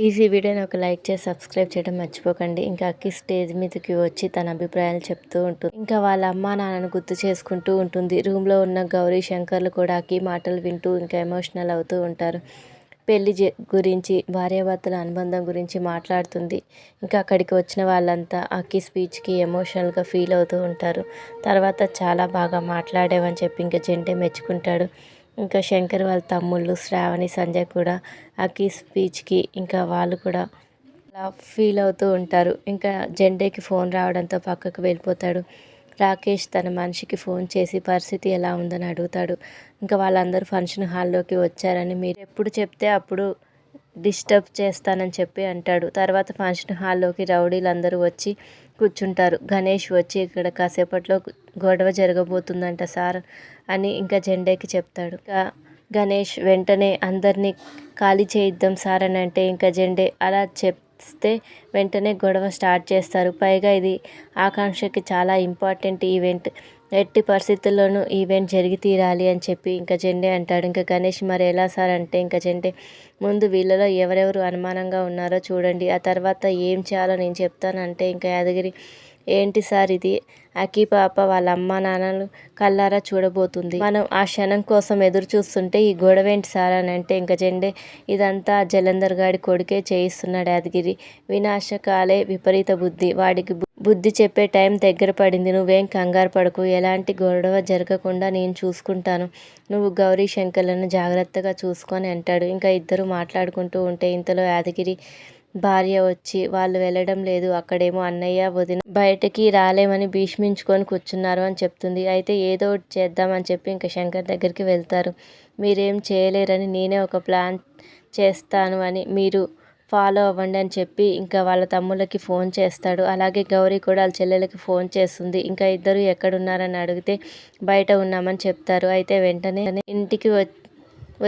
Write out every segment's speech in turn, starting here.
Please ఈ వీడియోని ఒక లైక్ చేసి సబ్స్క్రైబ్ చేయడం మర్చిపోకండి. ఇంకా అక్కి స్టేజ్ మీదకి వచ్చి తన అభిప్రాయాలు చెప్తూ ఉంటుంది. ఇంకా వాళ్ళ అమ్మ నాన్నను గుర్తు చేసుకుంటూ ఉంటుంది. రూమ్లో ఉన్న గౌరీ శంకర్లు కూడా అక్కి మాటలు వింటూ ఇంకా ఎమోషనల్ అవుతూ ఉంటారు. పెళ్ళి గురించి భార్యాభర్తల అనుబంధం గురించి మాట్లాడుతుంది. ఇంకా అక్కడికి వచ్చిన వాళ్ళంతా అక్కి స్పీచ్కి ఎమోషనల్గా ఫీల్ అవుతూ ఉంటారు. తర్వాత చాలా బాగా మాట్లాడేవని చెప్పి ఇంకా జెంటే మెచ్చుకుంటాడు. ఇంకా శంకర్ వాళ్ళ తమ్ముళ్ళు శ్రావణి సంజయ్ కూడా అక్కి స్పీచ్కి ఇంకా వాళ్ళు కూడా అలా ఫీల్ అవుతూ ఉంటారు. ఇంకా జెండేకి ఫోన్ రావడంతో పక్కకు వెళ్ళిపోతాడు. రాకేష్ తన మనిషికి ఫోన్ చేసి పరిస్థితి ఎలా ఉందని అడుగుతాడు. ఇంకా వాళ్ళందరూ ఫంక్షన్ హాల్లోకి వచ్చారని మీరు ఎప్పుడు చెప్తే అప్పుడు డిస్టర్బ్ చేస్తానని చెప్పి అంటాడు. తర్వాత ఫంక్షన్ హాల్లోకి రౌడీలందరూ వచ్చి కూర్చుంటారు. గణేష్ వచ్చి ఇక్కడ కాసేపట్లో గొడవ జరగబోతుందంట సార్ అని ఇంకా జెండేకి చెప్తాడు. ఇంకా గణేష్ వెంటనే అందరినీ ఖాళీ చేయిద్దాం సార్ అని అంటే ఇంకా జెండే అలా చెప్తే వెంటనే గొడవ స్టార్ట్ చేస్తారు. పైగా ఇది ఆకాంక్షకి చాలా ఇంపార్టెంట్ ఈవెంట్. ఎట్టి పరిస్థితుల్లోనూ ఈవెంట్ జరిగి తీరాలి అని చెప్పి ఇంకా జెండే అంటాడు. ఇంకా గణేష్ మరి ఎలా సార్ అంటే ఇంకా జెండే ముందు వీళ్ళలో ఎవరెవరు అనుమానంగా ఉన్నారో చూడండి. ఆ తర్వాత ఏం చేయాలో నేను చెప్తానంటే ఇంకా యాదగిరి ఏంటి సార్ ఇది? అఖి పాప వాళ్ళ అమ్మ నాన్నలు కల్లారా చూడబోతుంది. మనం ఆ క్షణం కోసం ఎదురు చూస్తుంటే ఈ గొడవ ఏంటి సార్ అని అంటే ఇంకా జెండే ఇదంతా జలంధర్ గాడి కొడుకే చేయిస్తున్నాడు యాదగిరి. వినాశకాలే విపరీత బుద్ధి. వాడికి బుద్ధి చెప్పే టైం దగ్గర పడింది. నువ్వేం కంగారు పడకు. ఎలాంటి గొడవ జరగకుండా నేను చూసుకుంటాను. నువ్వు గౌరీ శంకర్లను జాగ్రత్తగా చూసుకొని అంటాడు. ఇంకా ఇద్దరు మాట్లాడుకుంటూ ఉంటే ఇంతలో యాదగిరి భార్య వచ్చి వాళ్ళు వెళ్ళడం లేదు అక్కడేమో అన్నయ్య వదిన బయటకి రాలేమని భీష్మించుకొని కూర్చున్నారు అని చెప్తుంది. అయితే ఏదో ఒకటి చేద్దామని చెప్పి ఇంకా శంకర్ దగ్గరికి వెళ్తారు. మీరేం చేయలేరని నేనే ఒక ప్లాన్ చేస్తాను అని మీరు ఫాలో అవ్వండి అని చెప్పి ఇంకా వాళ్ళ తమ్ముళ్ళకి ఫోన్ చేస్తాడు. అలాగే గౌరీ కూడా వాళ్ళ చెల్లెలకి ఫోన్ చేస్తుంది. ఇంకా ఇద్దరు ఎక్కడున్నారని అడిగితే బయట ఉన్నామని చెప్తారు. అయితే వెంటనే ఇంటికి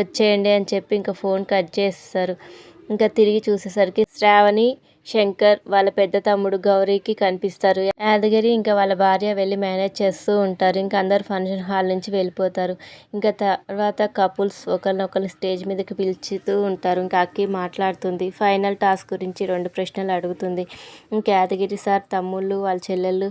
వచ్చేయండి అని చెప్పి ఇంకా ఫోన్ కట్ చేస్తారు. ఇంకా తిరిగి చూసేసరికి శ్రావణి శంకర్ వాళ్ళ పెద్ద తమ్ముడు గౌరీకి కనిపిస్తారు. యాదగిరి ఇంకా వాళ్ళ భార్య వెళ్ళి మేనేజ్ చేస్తూ ఉంటారు. ఇంకా అందరు ఫంక్షన్ హాల్ నుంచి వెళ్ళిపోతారు. ఇంకా తర్వాత కపుల్స్ ఒకరినొకరు స్టేజ్ మీదకి పిలుచుతూ ఉంటారు. ఇంకా అక్కి మాట్లాడుతుంది. ఫైనల్ టాస్క్ గురించి రెండు ప్రశ్నలు అడుగుతుంది. ఇంకా యాదగిరి సార్ తమ్ముళ్ళు వాళ్ళ చెల్లెళ్ళు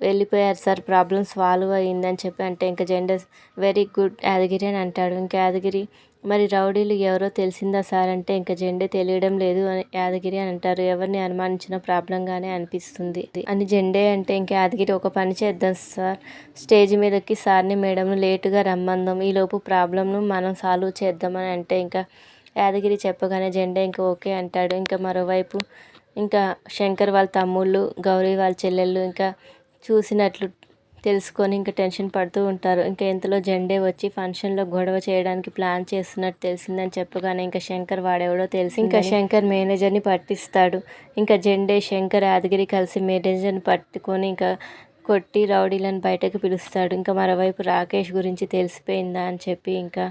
వెళ్ళిపోయారు సార్. ప్రాబ్లమ్ సాల్వ్ అయ్యిందని చెప్పి అంటే ఇంకా జెండర్ వెరీ గుడ్ యాదగిరి అని అంటాడు. ఇంకా యాదగిరి మరి రౌడీలు ఎవరో తెలిసిందా సార్? అంటే ఇంకా జెండే తెలియడం లేదు అని యాదగిరి అని అంటారు. ఎవరిని అనుమానించిన ప్రాబ్లంగానే అనిపిస్తుంది. అని జెండే అంటే ఇంకా యాదగిరి ఒక పని చేద్దాం సార్. స్టేజ్ మీదకి సార్ని మేడం లేటుగా రమ్మందాం. ఈలోపు ప్రాబ్లంను మనం సాల్వ్ చేద్దామని అంటే ఇంకా యాదగిరి చెప్పగానే జెండే ఇంకా ఓకే అంటాడు. ఇంకా మరోవైపు ఇంకా శంకర్ వాళ్ళ తమ్ముళ్ళు గౌరీ వాళ్ళ చెల్లెళ్ళు ఇంకా చూసినట్లు తెలుసుకొని ఇంకా టెన్షన్ పడుతూ ఉంటారు. ఇంకా ఇంతలో జెండే వచ్చి ఫంక్షన్లో గొడవ చేయడానికి ప్లాన్ చేస్తున్నట్టు తెలిసిందని చెప్పగానే ఇంకా శంకర్ వాడెవడో తెలిసి ఇంకా శంకర్ మేనేజర్ని పట్టిస్తాడు. ఇంకా జెండే శంకర్ యాదగిరి కలిసి మేనేజర్ని పట్టుకొని ఇంకా కొట్టి రౌడీలను బయటకు పిలుస్తాడు. ఇంకా మరోవైపు రాకేష్ గురించి తెలిసిపోయిందా అని చెప్పి ఇంకా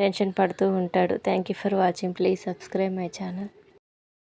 టెన్షన్ పడుతూ ఉంటాడు. Thank you for watching. Please subscribe my channel.